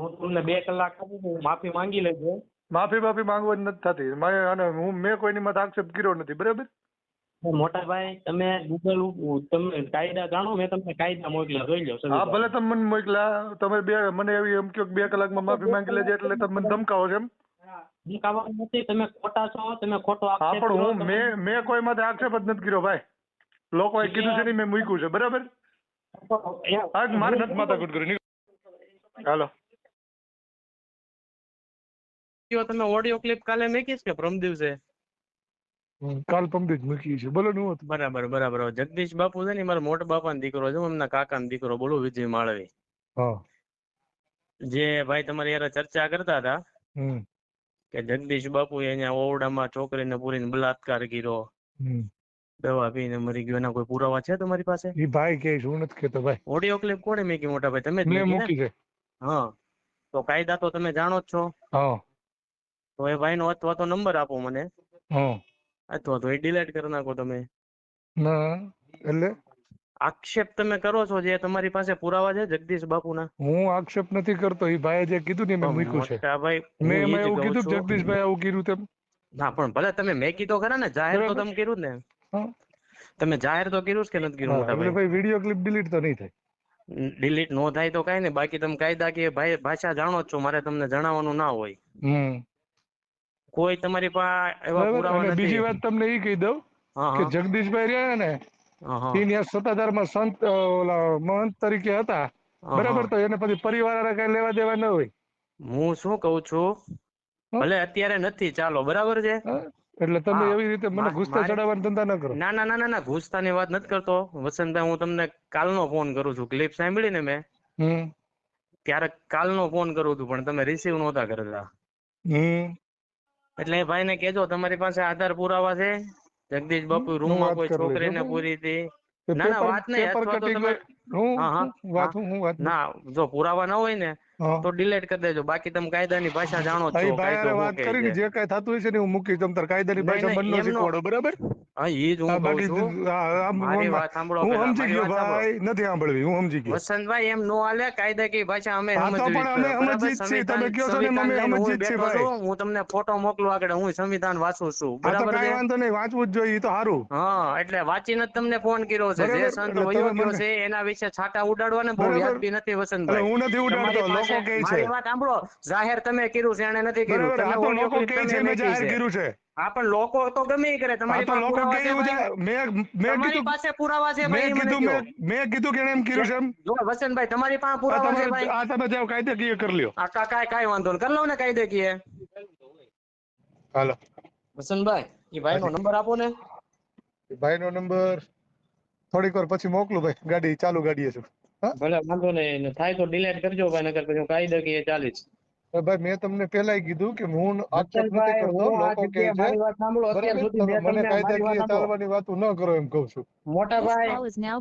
હું તમને બે કલાક આપું છું માફી માંગી લેજો. માફી માફી માંગવાની નથી થતી. મેં અને હું મેં કોઈની માથે આક્ષેપ કર્યો નથી બરાબર? મોટા ભાઈ તમે ગૂગલ તમે કાયદા જાણો મેં તમને કાયદા મોકલ્યા જોઈ લો હા ભલે તમે મને મોકલા તમે બે મને એવી એમ કહો બે કલાકમાં માફી માંગી લેજે એટલે તમે મને ધમકાવો છો એમ? ધમકાવવાનું નથી તમે ખોટા છો તમે ખોટો હા પણ હું મેં મેં કોઈ માથે આક્ષેપ જ નથી કર્યો ભાઈ. લોકોએ કીધું છે ને મેં મૂક્યું છે બરાબર? એમ- મારે નથી માથાકૂટ કુટ કર્યું હાલો. વીડિયો તમે ઓડિયો ક્લિપ કાલે મેકીશ કે પ્રમ દિવસે કાલ પમદી જ મૂકી છે બોલો ને હતું. બરાબર બરાબર. જગદીશ બાપુ છે ને મારા મોટા બાપાનો દીકરો છે એમના કાકા કાકાનો દીકરો બોલો વિજય માળવી. જે ભાઈ તમારી યાર ચર્ચા કરતા હતા કે જગદીશ બાપુ અહીંયા ઓરડામાં છોકરીને પૂરીને બલાત્કાર કર્યો. દવા પીને મરી ગયો એના કોઈ પુરાવા છે તમારી પાસે? એ ભાઈ કે હું નથી કેતો ભાઈ. ઓડિયો ક્લિપ કોણે મેકી મોટા ભાઈ? તમે જ ને? મૂકી છે. હા. તો કાયદા તો તમે જાણો જ છો. હા. તો એ ભાઈનો અથવા તો નંબર આપો મને. અથવા તો એ ડિલીટ કરી નાખો તમે. ના એટલે? આક્ષેપ તમે કરો છો જે તમારી પાસે પુરાવા છે જગદીશ બાપુના. હું આક્ષેપ નથી કરતો એ ભાઈએ જે કીધું ને મેં મૂક્યું છે. ભાઈ મેં એમાં એવું કીધું કે છું. જગદીશભાઈ આવું કીધું તેમ. ના પણ ભલે તમે મેકી તો ખરા ને જાહેર તો તમે કર્યું ને. તમે જાહેર તો કર્યું કે નથી કર્યું એટલે ભાઈ? ભાઈ વીડિયો ક્લિપ ડિલીટ તો નહીં થાય. ડિલીટ નો થાય તો કઈ નહીં બાકી તમે કાયદાકીય ભાઈ ભાષા જાણો જ છો મારે તમને જણાવવાનું ના હોય. કોઈ તમારી પાસે એવા પુરાવા નથી બીજી વાત તમને એ કહી દઉં કે જગદીશભાઈ રહ્યા ને એ ત્યાં સત્તાધારમાં સંત ઓલા મહંત તરીકે હતા. બરાબર તો એને પછી પરિવાર કઈ લેવા દેવા ન હોય. હું શું કઉ છું? ભલે અત્યારે નથી ચાલો બરાબર છે? એટલે તમે એવી રીતે મને ઘૂસતા ચડાવવાના ધંધા ન કરો. ના ના ના ના ના ઘૂસતાની વાત નથી કરતો. વસંતભાઈ હું તમને કાલનો ફોન કરું છું. ક્લિપ સાંભળી ને મેં? ક્યારેક ત્યારે કાલનો ફોન કરું છું પણ તમે રિસીવ નહોતા કરતા. એટલે એ ભાઈને કેજો તમારી પાસે આધાર પુરાવા છે? જગદીશ બાપુ રૂમ રૂમમાં કોઈ છોકરીને પૂરી હતી? ના, ના, વાત નહીં, અથવા તો તમે- વાત હું વાત ના જો પુરાવા ના હોય ને તો ડિલીટ કરી દેજો. બાકી તમે કાયદાની ભાષા જાણો છો ભાઈ વાત કરીને જે કઈ થતું હોય છે ને હું મૂકી તમ તાર કાયદાની ભાષા મનનો શીખવાડો બરાબર? હા ઈ જ હું કહું છું. મારી વાત સાંભળો હું સમજી ગયો ભાઈ નથી સાંભળવી હું સમજી ગયો. વસંતભાઈ એમ નો હાલે કાયદાકીય ભાષા અમે સમજવી પણ જ અમે પડે. સમજી જ છીએ. બરાબર? તમે કહો છો ને અમે સંવિધાન સમજી જ છીએ, હું બેઠો ભાઈ. હું તમને ફોટો મોકલું આગળ હું સંવિધાન વાંચું છું. બરાબર છે? વાંધો નહીં વાંચવું જ જોઈએ તો સારું. હા એટલે વાંચીને જ તમને ફોન કર્યો છે. જે સંત વયો ગયો છે એના વિશે છાટા ઉડાડવા ને બહુ. વ્યાજબી નથી વસંતભાઈ. હું નથી ઉડાડતો લોકો કહે છે. મારી વાત સાંભળો. જાહેર તમે કર્યું છે એને નથી કર્યું. તમે લોકો કહે છે મેં જાહેર કર્યું છે. હા પણ લોકો તો ગમે કરે. તમારી પાસે લોકો પુરાવા છે એવું છે ભાઈ? મેં મેં કીધું પાસે પુરાવા છે ભાઈ મેં કીધું. મેં મેં કીધું કે એમ કીધું છે એમ? જો વસંતભાઈ તમારી પાસે પુરાવા છે ભાઈ? આ તમે જાઓ કાયદાકીય કરી લ્યો. આ કા- કાય કાંઈ વાંધો ન કરી લઉં ને કાયદેકીય હાલો. વસંતભાઈ એ ભાઈ નો નંબર આપો ને. ભાઈ નો નંબર થોડીક વાર પછી મોકલું ભાઈ. ગાડી ચાલુ ગાડીએ છું. ભલે વાંધો નહીં. થાય તો ડિલેટ કરજો ભાઈ નકર પછી હું કાયદેકીય ચાલીશ ભાઈ મેં તમને પહેલાય કીધું કે હું આક્ષેપ નથી કરતો લોકો કે છે. મને તમને કાયદાકીય ચાલવાની વાત ન કરો એમ કહું છું. મોટા ભાઈ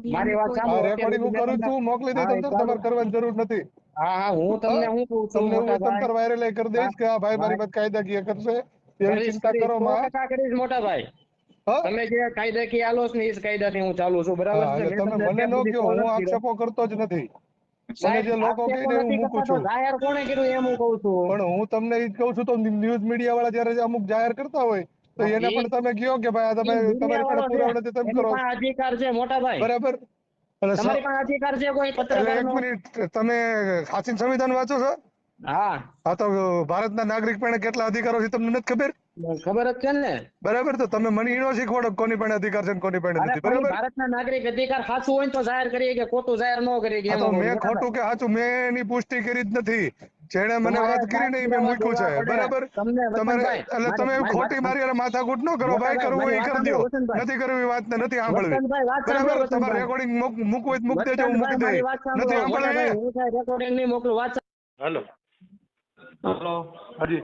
મારી વાત સાંભળો. રેકોર્ડિંગ હું કરું છું મોકલી દે હા, તમ તાર ચાલુ. તમારે કરવાની જરૂર નથી. હા હા હું તમને હું કહું છું તમને મોટા હું તમ વાયરલ કરી દઈશ કે આ ભાઈ મારી વાત કાયદાકીય કરશે. એવી ચિંતા કરો માં. કરીશ મોટા ભાઈ. તમે જે કાયદાકીય આલો છો ને એ જ કાયદાથી હું ચાલુ છું. બરાબર છે? તમે તમને મને ન કહો હું. આક્ષેપો કરતો જ નથી. મને જે લોકો કહે ને એવું મૂકું છું. જાહેર કોણે કર્યું એમ હું કહું છું. પણ હું તમને એ જ કહું છું તો ન્યૂઝ મીડિયા વાળા જ્યારે અમુક જાહેર કરતા હોય તો એને પણ તમે કહો કે ભાઈ આ તમે તમારી પાસે વાળો પુરાવા છે. તમે કરો. અધિકાર છે મોટા ભાઈ. બરાબર? તમારી પાસે અધિકાર છે કોઈ પત્રકાર એક મિનિટ તમે સાચીન સંવિધાન વાંચો છો? હા. આ તો ભારતના નાગરિક પણ કેટલા અધિકારો છે તમને નથી ખબર? ખબર જ છે ને. બરાબર તો તમે મને ઈનો શીખવાડો કોની પાસે અધિકાર છે કોની પાસે નથી બરાબર? ભારતના નાગરિક અધિકાર સાચું હોય તો જાહેર કરીએ કે ખોટું જાહેર ન કરીએ કે મેં ખોટું કે સાચું મેં એની પુષ્ટિ કરી જ નથી. જેણે મને વાત કરી નહીં મેં મૂક્યું છે બરાબર? તમારે એટલે તમે ખોટી મારી હારે માથાકૂટ ન કરો ભાઈ કરવું એ કરી વાત દો. નથી કરવી એ વાત ને નથી સાંભળવી. બરાબર? તમારે રેકોર્ડિંગ મૂકવું હોય તો મૂકી દેજો હું મૂકી દઈ નથી સાંભળવી રેકોર્ડિંગ નહીં મોકલું વાત હેલો હેલો હાજી.